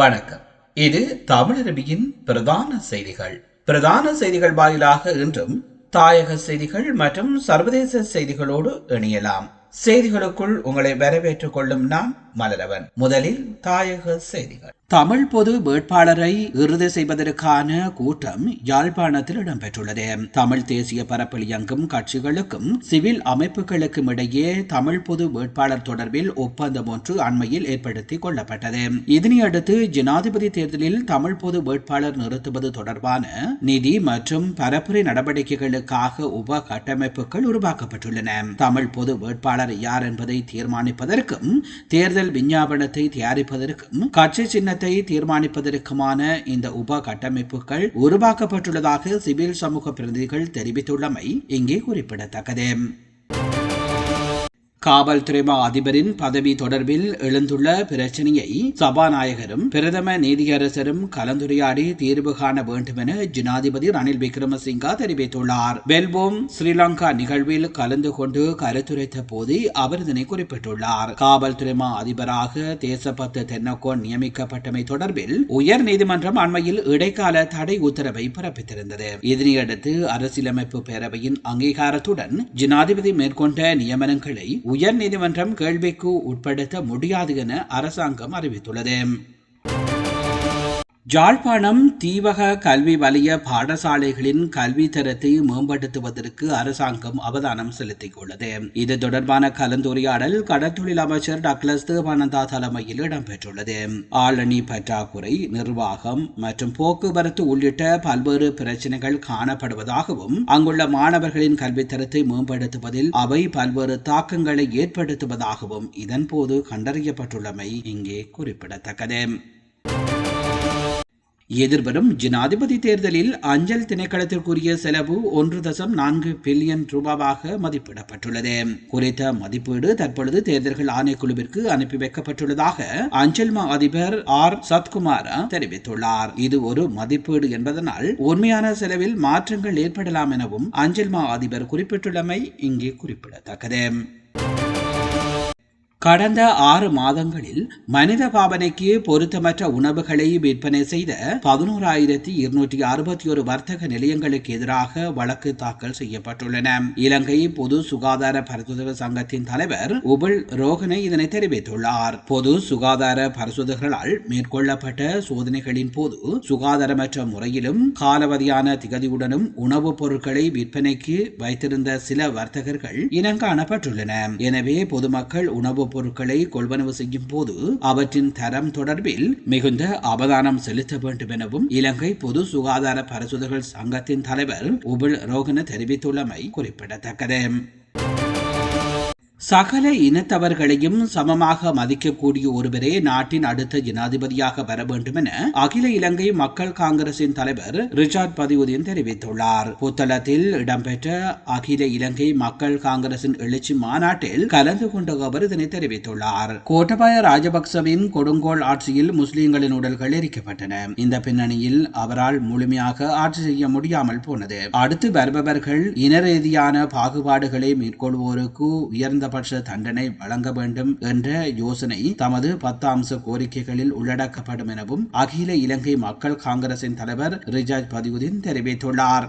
வணக்கம். இது தமிழரபியின் பிரதான செய்திகள். பிரதான செய்திகள் வாயிலாக இன்றும் தாயக செய்திகள் மற்றும் சர்வதேச செய்திகளோடு இணையலாம். செய்திகளுக்குள் உங்களை வரவேற்றுக் கொள்ளும் நான் மலரவன். முதலில் தாயக செய்திகள். தமிழ் பொது வேட்பாளரை இறுதி செய்வதற்கான கூட்டம் யாழ்ப்பாணத்தில் இடம்பெற்றுள்ளது. தமிழ் தேசிய பரப்பில் இயங்கும் கட்சிகளுக்கும் சிவில் அமைப்புகளுக்கும் இடையே தமிழ் பொது வேட்பாளர் தொடர்பில் ஒப்பந்தம் ஒன்று அண்மையில் ஏற்படுத்தி கொள்ளப்பட்டது. இதனையடுத்து ஜனாதிபதி தேர்தலில் தமிழ் பொது வேட்பாளர் நிறுத்துவது தொடர்பான நிதி மற்றும் பரப்புரை நடவடிக்கைகளுக்காக உப கட்டமைப்புகள் உருவாக்கப்பட்டுள்ளன. தமிழ் பொது வேட்பாளர் யார் என்பதை தீர்மானிப்பதற்கும் தேர்தல் விஞ்ஞாபனத்தை தயாரிப்பதற்கும் கட்சி சின்னத்தை தீர்மானிப்பதற்குமான இந்த உப கட்டமைப்புகள் உருவாக்கப்பட்டுள்ளதாக சிவில் சமூக பிரதிநிதிகள் தெரிவித்துள்ளமை இங்கே குறிப்பிடத்தக்கது. காவல்துறை மா அதிபரின் பதவி தொடர்பில் எழுந்துள்ள பிரச்சனையை சபாநாயகரும் பிரதம நீதியரசரும் கலந்துரையாடி தீர்வு காண வேண்டும் என ஜனாதிபதி ரணில் விக்ரமசிங்கா தெரிவித்துள்ளார். வெல்போம் ஸ்ரீலங்கா நிகழ்வில் கலந்து கொண்டு கருத்துரைத்த போது அவர் இதனை குறிப்பிட்டுள்ளார். காவல்துறை மா அதிபராக தேசப்பத்து தென்னக்கோன் நியமிக்கப்பட்டமை தொடர்பில் உயர் நீதிமன்றம் அண்மையில் இடைக்கால தடை உத்தரவை பிறப்பித்திருந்தது. இதனையடுத்து அரசியலமைப்பு பேரவையின் அங்கீகாரத்துடன் ஜனாதிபதி மேற்கொண்ட நியமனங்களை உயர் நீதிமன்றம் கேள்விக்கு உட்படுத்த முடியாது என அரசாங்கம் அறிவித்துள்ளது. ஜாழ்ப்பாணம் தீவக கல்வி வலய பாடசாலைகளின் கல்வி தரத்தை மேம்படுத்துவதற்கு அரசாங்கம் அவதானம் செலுத்தியுள்ளது. இது தொடர்பான கலந்துரையாடல் கடற்தொழில் அமைச்சர் டக்ளஸ் தேவானந்தா தலைமையில் இடம்பெற்றுள்ளது. ஆளணி பற்றாக்குறை நிர்வாகம் மற்றும் போக்குவரத்து உள்ளிட்ட பல்வேறு பிரச்சனைகள் காணப்படுவதாகவும் அங்குள்ள மாணவர்களின் கல்வித்தரத்தை மேம்படுத்துவதில் அவை பல்வேறு தாக்கங்களை ஏற்படுத்துவதாகவும் இதன்போது கண்டறியப்பட்டுள்ளமை இங்கே குறிப்பிடத்தக்கது. எதிர்வரும் ஜனாதிபதி தேர்தலில் அஞ்சல் திணைக்களத்திற்குரிய செலவு ஒன்று தசம் நான்கு பில்லியன் ரூபாவாக மதிப்பிடப்பட்டுள்ளது. குறித்த மதிப்பீடு தற்பொழுது தேர்தல்கள் ஆணைக்குழுவிற்கு அனுப்பி வைக்கப்பட்டுள்ளதாக அஞ்சல் மா அதிபர் ஆர். சத்குமார் தெரிவித்துள்ளார். இது ஒரு மதிப்பீடு என்பதனால் உண்மையான செலவில் மாற்றங்கள் ஏற்படலாம் எனவும் அஞ்சல் மா அதிபர் குறிப்பிட்டுள்ளமை இங்கே குறிப்பிடத்தக்கது. கடந்த ஆறு மாதங்களில் மனித பாவனைக்கு பொருத்தமற்ற உணவுகளை விற்பனை செய்த பதினோராயிரத்தி இருநூற்றி அறுபத்தி ஒரு வர்த்தக நிலையங்களுக்கு எதிராக வழக்கு தாக்கல் செய்யப்பட்டுள்ளன. இலங்கை பொது சுகாதார பரிசோதக சங்கத்தின் தலைவர் உபுல் ரோகனை இதனை தெரிவித்துள்ளார். பொது சுகாதார பரிசோதகர்களால் மேற்கொள்ளப்பட்ட சோதனைகளின் போது சுகாதாரமற்ற முறையிலும் காலவதியான திகதியுடனும் உணவுப் பொருட்களை விற்பனைக்கு வைத்திருந்த சில வர்த்தகர்கள் இனங்காணப்பட்டுள்ளன எனவே பொதுமக்கள் உணவு பொருட்களை கொள்வனவு செய்யும் போது அவற்றின் தரம் தொடர்பில் மிகுந்த அவதானம் செலுத்த வேண்டும் எனவும் இலங்கை பொது சுகாதார பரிசோதகர்கள் சங்கத்தின் தலைவர் உபுல் ரோகன தெரிவித்துள்ளமை குறிப்பிடத்தக்கது. சகல இனத்தவர்களையும் சமமாக மதிக்கக்கூடிய ஒருவரே நாட்டின் அடுத்த ஜனாதிபதியாக வர வேண்டும் என அகில இலங்கை மக்கள் காங்கிரசின் தலைவர் ரிச்சார்ட் பதிவுதீன் தெரிவித்துள்ளார். புத்தளத்தில் இடம்பெற்ற அகில இலங்கை மக்கள் காங்கிரசின் எழுச்சி மாநாட்டில் கலந்து கொண்ட அவர் இதனை தெரிவித்துள்ளார். கோட்டபாய ராஜபக்சவின் கொடுங்கோல் ஆட்சியில் முஸ்லிம்களின் உடல்கள் எரிக்கப்பட்டன. இந்த பின்னணியில் அவரால் முழுமையாக ஆட்சி செய்ய முடியாமல் போனது. அடுத்து வருபவர்கள் இன ரீதியான பாகுபாடுகளை மேற்கொள்வோருக்கு உயர்ந்த குறைந்தபட்ச தண்டனை வழங்க வேண்டும் என்ற யோசனை தமது பத்து அம்ச கோரிக்கைகளில் உள்ளடக்கப்படும் எனவும் அகில இலங்கை மக்கள் காங்கிரசின் தலைவர் ரிஜாஜ் பதியுதீன் தெரிவித்துள்ளார்.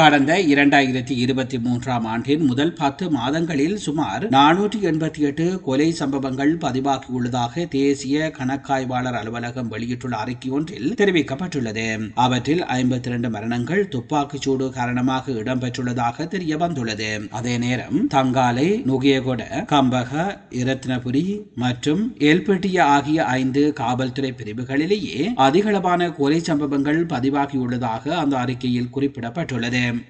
கடந்த இரண்டாயிரத்தி இருபத்தி மூன்றாம் ஆண்டின் முதல் பத்து மாதங்களில் சுமார் நானூற்றி எண்பத்தி எட்டு கொலை சம்பவங்கள் பதிவாகியுள்ளதாக தேசிய கணக்காய்வாளர் அலுவலகம் வெளியிட்டுள்ள அறிக்கை ஒன்றில் தெரிவிக்கப்பட்டுள்ளது. அவற்றில் ஐம்பத்தி இரண்டு மரணங்கள் துப்பாக்கிச்சூடு காரணமாக இடம்பெற்றுள்ளதாக தெரிய வந்துள்ளது அதே நேரம் தங்காலை நுகியகொட கம்பக இரத்னபுரி மற்றும் எல்பெட்டிய ஆகிய ஐந்து காவல்துறை பிரிவுகளிலேயே அதிகளவான கொலை சம்பவங்கள் பதிவாகியுள்ளதாக அந்த அறிக்கையில் குறிப்பிடப்பட்டுள்ளது. um,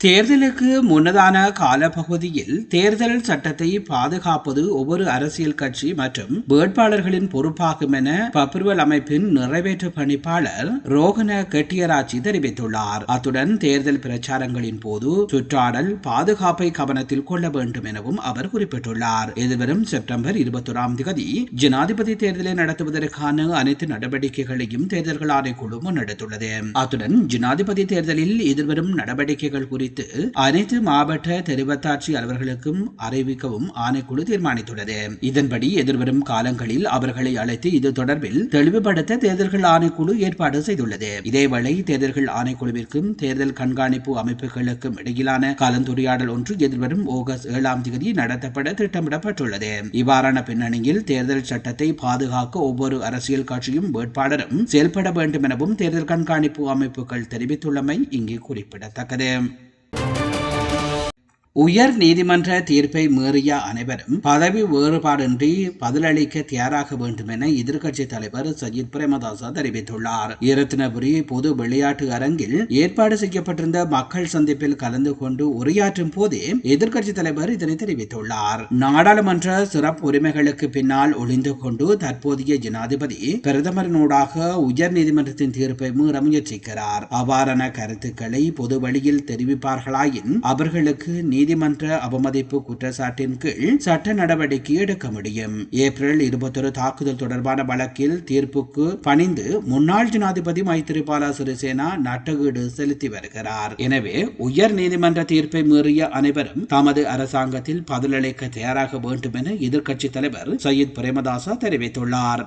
தேர்தலுக்கு முன்னதான காலப்பகுதியில் தேர்தல் சட்டத்தை பாதுகாப்பது ஒவ்வொரு அரசியல் கட்சி மற்றும் வேட்பாளர்களின் பொறுப்பாகும் என பப்ருவல் அமைப்பின் நிறைவேற்று பணிப்பாளர் ரோகன கெட்டியராட்சி தெரிவித்துள்ளார். அத்துடன் தேர்தல் பிரச்சாரங்களின் போது சுற்றாடல் பாதுகாப்பை கவனத்தில் கொள்ள வேண்டும் எனவும் அவர் குறிப்பிட்டுள்ளார். எதிர்வரும் செப்டம்பர் இருபத்தொராம் தேதி ஜனாதிபதி தேர்தலை நடத்துவதற்கான அனைத்து நடவடிக்கைகளையும் தேர்தல்கள் ஆணைக்குழு முன்னெடுத்துள்ளது. அத்துடன் ஜனாதிபதி தேர்தலில் எதிர்வரும் நடவடிக்கைகள் குறித்து குறித்து அனைத்து மாவட்ட தெரிவத்தாட்சி அலுவலர்களுக்கும் அறிவிக்கவும் ஆணைக்குழு தீர்மானித்துள்ளது. இதன்படி எதிர்வரும் காலங்களில் அவர்களை அழைத்து இது தொடர்பில் தெளிவுபடுத்த தேர்தல்கள் ஆணைக்குழு ஏற்பாடு செய்துள்ளது. இதேவேளை தேர்தல்கள் ஆணைக்குழுவிற்கும் தேர்தல் கண்காணிப்பு அமைப்புகளுக்கும் இடையிலான கலந்துரையாடல் ஒன்று எதிர்வரும் ஆகஸ்ட் ஏழாம் தேதி நடத்தப்பட திட்டமிடப்பட்டுள்ளது. இவ்வாறான பின்னணியில் தேர்தல் சட்டத்தை பாதுகாக்க ஒவ்வொரு அரசியல் கட்சியும் வேட்பாளரும் செயல்பட வேண்டும் எனவும் தேர்தல் கண்காணிப்பு அமைப்புகள் தெரிவித்துள்ளமை இங்கே குறிப்பிடத்தக்கது. Música உயர் நீதிமன்ற தீர்ப்பை மீறிய அனைவரும் பதவி வேறுபாடின்றி பதிலளிக்க தயாராக வேண்டும் என எதிர்க்கட்சி தலைவர் சஜித் பிரேமதாசா தெரிவித்துள்ளார். இரத்தினபுரி பொது விளையாட்டு அரங்கில் ஏற்பாடு செய்யப்பட்டிருந்த மக்கள் சந்திப்பில் கலந்து கொண்டு உரையாற்றும் போதே எதிர்க்கட்சி தலைவர் இதனை தெரிவித்துள்ளார். நாடாளுமன்ற சிறப்பு உரிமைகளுக்கு பின்னால் ஒளிந்து கொண்டு தற்போதைய ஜனாதிபதி பிரதமரினூடாக உயர் நீதிமன்றத்தின் தீர்ப்பை மீற முயற்சிக்கிறார். அவ்வாறான கருத்துக்களை பொது வழியில் தெரிவிப்பார்களாயின் அவர்களுக்கு நீதிமன்ற அவமதிப்பு குற்றச்சாட்டின் கீழ் சட்ட நடவடிக்கை எடுக்க முடியும். ஏப்ரல் இருபத்தொரு தாக்குதல் தொடர்பான வழக்கில் தீர்ப்புக்கு பணிந்து முன்னாள் ஜனாதிபதி மைத்திரிபால சிறிசேனா நட்டகீடு செலுத்தி வருகிறார். எனவே உயர் நீதிமன்ற தீர்ப்பை மீறிய அனைவரும் தமது அரசாங்கத்தில் பதிலளிக்க தயாராக வேண்டும் என எதிர்க்கட்சித் தலைவர் சையீத் பிரேமதாசா தெரிவித்துள்ளார்.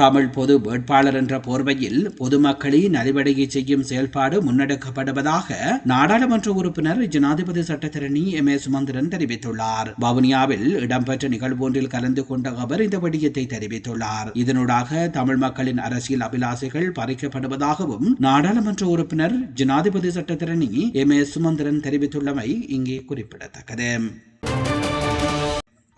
தமிழ் பொது வேட்பாளர் என்ற போர்வையில் பொதுமக்களை நலிவடைய செய்யும் செயல்பாடு முன்னெடுக்கப்படுவதாக நாடாளுமன்ற உறுப்பினர் ஜனாதிபதி சட்டத்தரணி எம் ஏ சுமந்திரன் தெரிவித்துள்ளார். வவுனியாவில் இடம்பெற்ற நிகழ்வு ஒன்றில் கலந்து கொண்ட அவர் இந்த விடயத்தை தெரிவித்துள்ளார். இதனூடாக தமிழ் மக்களின் அரசியல் அபிலாசைகள் பறிக்கப்படுவதாகவும் நாடாளுமன்ற உறுப்பினர் ஜனாதிபதி சட்டத்தரணி எம் ஏ சுமந்திரன் தெரிவித்துள்ளமை இங்கே குறிப்பிடத்தக்கது.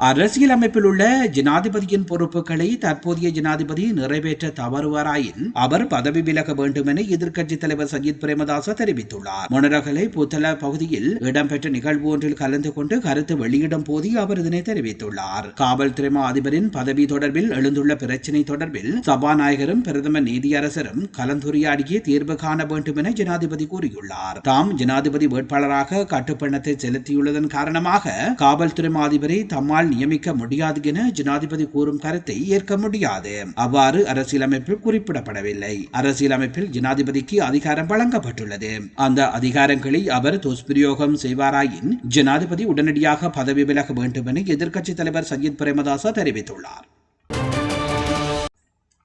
அரசியல் அமைப்பில் உள்ள ஜனாதிபதியின் பொறுப்புகளை தற்போதைய ஜனாதிபதி நிறைவேற்ற தவறுவாராயின் அவர் பதவி விலக வேண்டும் என எதிர்க்கட்சித் தலைவர் சஜித் பிரேமதாச தெரிவித்துள்ளார். மொனரகலை புத்தள பகுதியில் இடம்பெற்ற நிகழ்வு ஒன்றில் கலந்து கொண்டு கருத்து வெளியிடும் போது அவர் இதனை தெரிவித்துள்ளார். காவல்துறை அதிபரின் பதவி தொடர்பில் எழுந்துள்ள பிரச்சினை தொடர்பில் சபாநாயகரும் பிரதமர் நீதியரசரும் கலந்துரையாடிய தீர்வு காண வேண்டும் என ஜனாதிபதி கூறியுள்ளார். தாம் ஜனாதிபதி வேட்பாளராக கட்டுப்பணத்தை செலுத்தியுள்ளதன் காரணமாக காவல்துறை அதிபரை தம்மால் நியமிக்க முடியாது என ஜனாதிபதி கூறும் கருத்தை ஏற்க முடியாது. அவ்வாறு அரசியலமைப்பில் குறிப்பிடப்படவில்லை. அரசியலமைப்பில் ஜனாதிபதிக்கு அதிகாரம் வழங்கப்பட்டுள்ளது. அந்த அதிகாரங்களை அவர் துஷ்பிரயோகம் செய்வாராயின் ஜனாதிபதி உடனடியாக பதவி விலக வேண்டும் என எதிர்க்கட்சித் தலைவர் சஜித் பிரேமதாசா தெரிவித்துள்ளார்.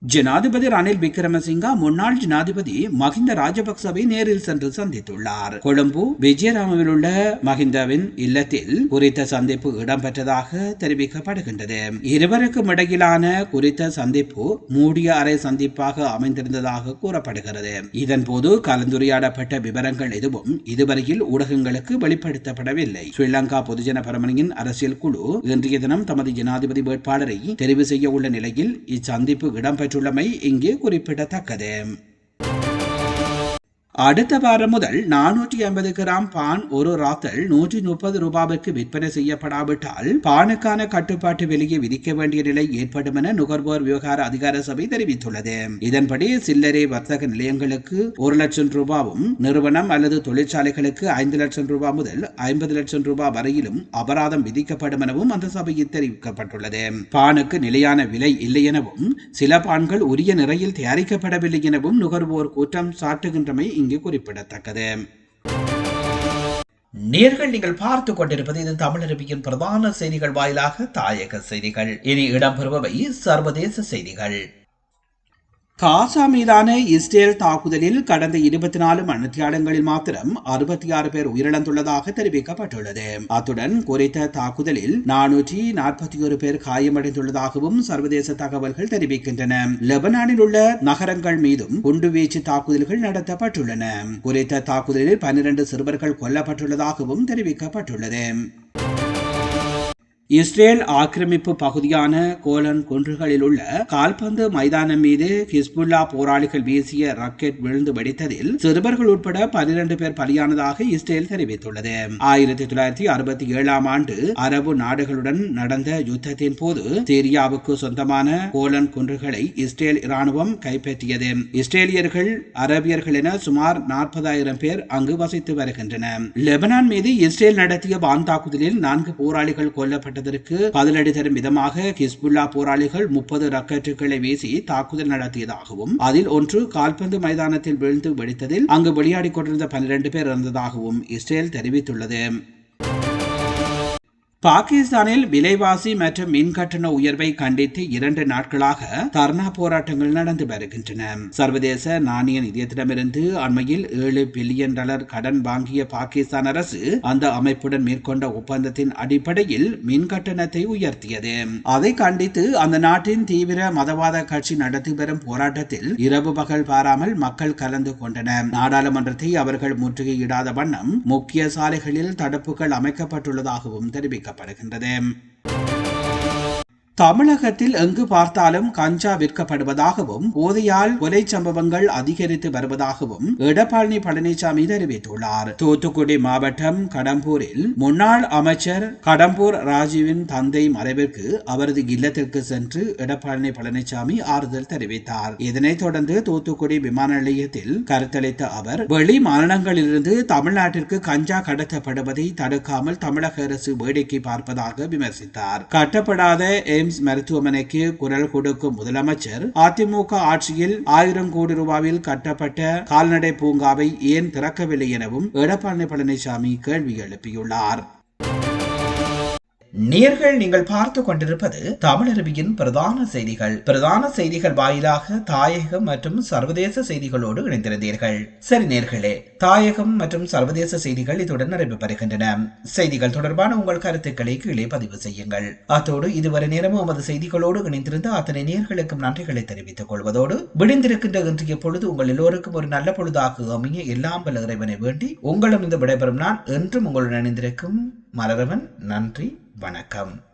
ஜனாதிபதி ரணில் விக்ரமசிங்கா முன்னாள் ஜனாதிபதி மஹிந்த ராஜபக்சவை நேரில் சென்று சந்தித்துள்ளார். கொழும்பு விஜயராமவில் உள்ள மஹிந்தவின் இல்லத்தில் குறித்த சந்திப்பு இடம்பெற்றதாக தெரிவிக்கப்படுகின்றது. இருவருக்கும் இடையிலான குறித்த சந்திப்பு மூடிய அறை சந்திப்பாக அமைந்திருந்ததாக கூறப்படுகிறது. இதன்போது கலந்துரையாடப்பட்ட விவரங்கள் எதுவும் இதுவரையில் ஊடகங்களுக்கு வெளிப்படுத்தப்படவில்லை. ஸ்ரீலங்கா பொதுஜன பரமணியின் அரசியல் குழு இன்றைய தினம் தமது ஜனாதிபதி வேட்பாளரை தெரிவு செய்ய உள்ள நிலையில் இச்சந்திப்பு இடம்பெற்ற பெற்றுள்ளமை இங்கே குறிப்பிடத்தக்கது. அடுத்த வாரம் முதல் நானூற்றி ஐம்பது கிராம் பான் ஒரு ராத்தல் நூற்றி முப்பது ரூபாய்க்கு விற்பனை செய்யப்படாவிட்டால் பானுக்கான கட்டுப்பாட்டு விலையை விதிக்க வேண்டிய நிலை ஏற்படும் என நுகர்வோர் விவகார அதிகார சபை தெரிவித்துள்ளது. இதன்படி சில்லறை வர்த்தக நிலையங்களுக்கு ஒரு லட்சம் ரூபாவும் நிறுவனம் அல்லது தொழிற்சாலைகளுக்கு ஐந்து லட்சம் ரூபாய் முதல் ஐம்பது லட்சம் ரூபாய் வரையிலும் அபராதம் விதிக்கப்படும் எனவும் அந்த சபையில் தெரிவிக்கப்பட்டுள்ளது. பானுக்கு நிலையான விலை இல்லை எனவும் சில பான்கள் உரிய நிறையில் தயாரிக்கப்படவில்லை எனவும் நுகர்வோர் குற்றம் சாட்டுகின்றமை இங்கு குறிப்பிடத்தக்கது. நேர்கள் நீங்கள் பார்த்து கொண்டிருப்பது இது தமிழருவியின் பிரதான செய்திகள் வாயிலாக தாயக செய்திகள். இனி இடம்பெறுபவை சர்வதேச செய்திகள். காசா மீதான இஸ்ரேல் தாக்குதலில் கடந்த இருபத்தி நாலு மணித்தியாலங்களில் மாத்திரம் அறுபத்தி ஆறு பேர் உயிரிழந்துள்ளதாக தெரிவிக்கப்பட்டுள்ளது. அத்துடன் குறித்த தாக்குதலில் நானூற்றி நாற்பத்தி ஒரு பேர் காயமடைந்துள்ளதாகவும் சர்வதேச தகவல்கள் தெரிவிக்கின்றன. லெபனானில் உள்ள நகரங்கள் மீதும் குண்டுவீச்சு தாக்குதல்கள் நடத்தப்பட்டுள்ளன. குறித்த தாக்குதலில் பன்னிரண்டு சிறுவர்கள் கொல்லப்பட்டுள்ளதாகவும் தெரிவிக்கப்பட்டுள்ளது. இஸ்ரேல் ஆக்கிரமிப்பு பகுதியான கோலன் குன்றுகளில் உள்ள கால்பந்து மைதானம் மீது ஹிஸ்புல்லா போராளிகள் வீசிய ராக்கெட் விழுந்து வெடித்ததில் சிறுவர்கள் உட்பட பனிரெண்டு பேர் பலியானதாக இஸ்ரேல் தெரிவித்துள்ளது. ஆயிரத்தி தொள்ளாயிரத்தி அறுபத்தி ஏழாம் ஆண்டு அரபு நாடுகளுடன் நடந்த யுத்தத்தின் போது சிரியாவுக்கு சொந்தமான கோலன் குன்றுகளை இஸ்ரேல் இராணுவம் கைப்பற்றியது. இஸ்ரேலியர்கள் அரபியர்கள் என சுமார் நாற்பதாயிரம் பேர் அங்கு வசித்து வருகின்றனர். லெபனான் மீது இஸ்ரேல் நடத்திய வான் தாக்குதலில் நான்கு போராளிகள் கொல்லப்பட்ட தாக்கப்பட்டதற்கு பதிலடி தரும் விதமாக ஹிஸ்புல்லா போராளிகள் முப்பது ரக்கெட்டுகளை வீசி தாக்குதல் நடத்தியதாகவும் அதில் ஒன்று கால்பந்து மைதானத்தில் வீழ்ந்து வெடித்ததில் அங்கு விளையாடிக் கொண்டிருந்த பன்னிரண்டு பேர் இறந்ததாகவும் இஸ்ரேல் தெரிவித்துள்ளது. பாகிஸ்தானில் விலைவாசி மற்றும் மின் கட்டண உயர்வை கண்டித்து இரண்டு நாட்களாக தர்ணா போராட்டங்கள் நடந்து வருகின்றன. சர்வதேச நாணய நிதியத்திடமிருந்து அண்மையில் ஏழு பில்லியன் டாலர் கடன் வாங்கிய பாகிஸ்தான் அரசு அந்த அமைப்புடன் மேற்கொண்ட ஒப்பந்தத்தின் அடிப்படையில் மின் கட்டணத்தை உயர்த்தியது. அதை கண்டித்து அந்த நாட்டின் தீவிர மதவாத கட்சி நடத்தி வரும் போராட்டத்தில் இரவு பகல் பாராமல் மக்கள் கலந்து கொண்டனர் நாடாளுமன்றத்தை அவர்கள் முற்றுகையிடாத வண்ணம் முக்கிய சாலைகளில் தடுப்புகள் அமைக்கப்பட்டுள்ளதாகவும் தெரிவிக்கப்பட்டது தெரிவிக்கப்படுகின்றது தமிழகத்தில் எங்கு பார்த்தாலும் கஞ்சா விற்கப்படுவதாகவும் போதையால் கொலை சம்பவங்கள் அதிகரித்து வருவதாகவும் எடப்பாடி பழனிசாமி தெரிவித்துள்ளார். தூத்துக்குடி மாவட்டம் கடம்பூரில் முன்னாள் அமைச்சர் கடம்பூர் ராஜீவின் தந்தை மறைவிற்கு அவரது இல்லத்திற்கு சென்று எடப்பாடி பழனிசாமி ஆறுதல் தெரிவித்தார். இதனைத் தொடர்ந்து தூத்துக்குடி விமான நிலையத்தில் கருத்தளித்த அவர் வெளி மாநிலங்களிலிருந்து தமிழ்நாட்டிற்கு கஞ்சா கடத்தப்படுவதை தடுக்காமல் தமிழக அரசு வேடிக்கை பார்ப்பதாக விமர்சித்தார். கட்டப்படாத எய்ம்ஸ் மருத்துவமனைக்கு குரல் கொடுக்கும் முதலமைச்சர் அதிமுக ஆட்சியில் ஆயிரம் கோடி ரூபாயில் கட்டப்பட்ட கால்நடை பூங்காவை ஏன் திறக்கவில்லை எனவும் எடப்பாடி பழனிசாமி கேள்வி எழுப்பியுள்ளார். நேர்கள் நீங்கள் பார்த்து கொண்டிருப்பது தமிழருவியின் பிரதான செய்திகள். பிரதான செய்திகள் வாயிலாக தாயகம் மற்றும் சர்வதேச செய்திகளோடு இணைந்திருந்தீர்கள். சரி நேர்களே தாயகம் மற்றும் சர்வதேச செய்திகள் இத்துடன் நிறைவு பெறுகின்றன. செய்திகள் தொடர்பான உங்கள் கருத்துக்களை கீழே பதிவு செய்யுங்கள். அத்தோடு இதுவரை நேரமும் உமது செய்திகளோடு இணைந்திருந்த அத்தனை நேர்களுக்கும் நன்றிகளை தெரிவித்துக் கொள்வதோடு விடிந்திருக்கின்ற இன்றைய பொழுது உங்கள் எல்லோருக்கும் ஒரு நல்ல பொழுதாக அமைய எல்லாம் வல்ல இறைவனை வேண்டி உங்களும் இந்த விடைபெறும் நான் என்றும் உங்களுடன் இணைந்திருக்கும் மலரவன். நன்றி. வணக்கம்.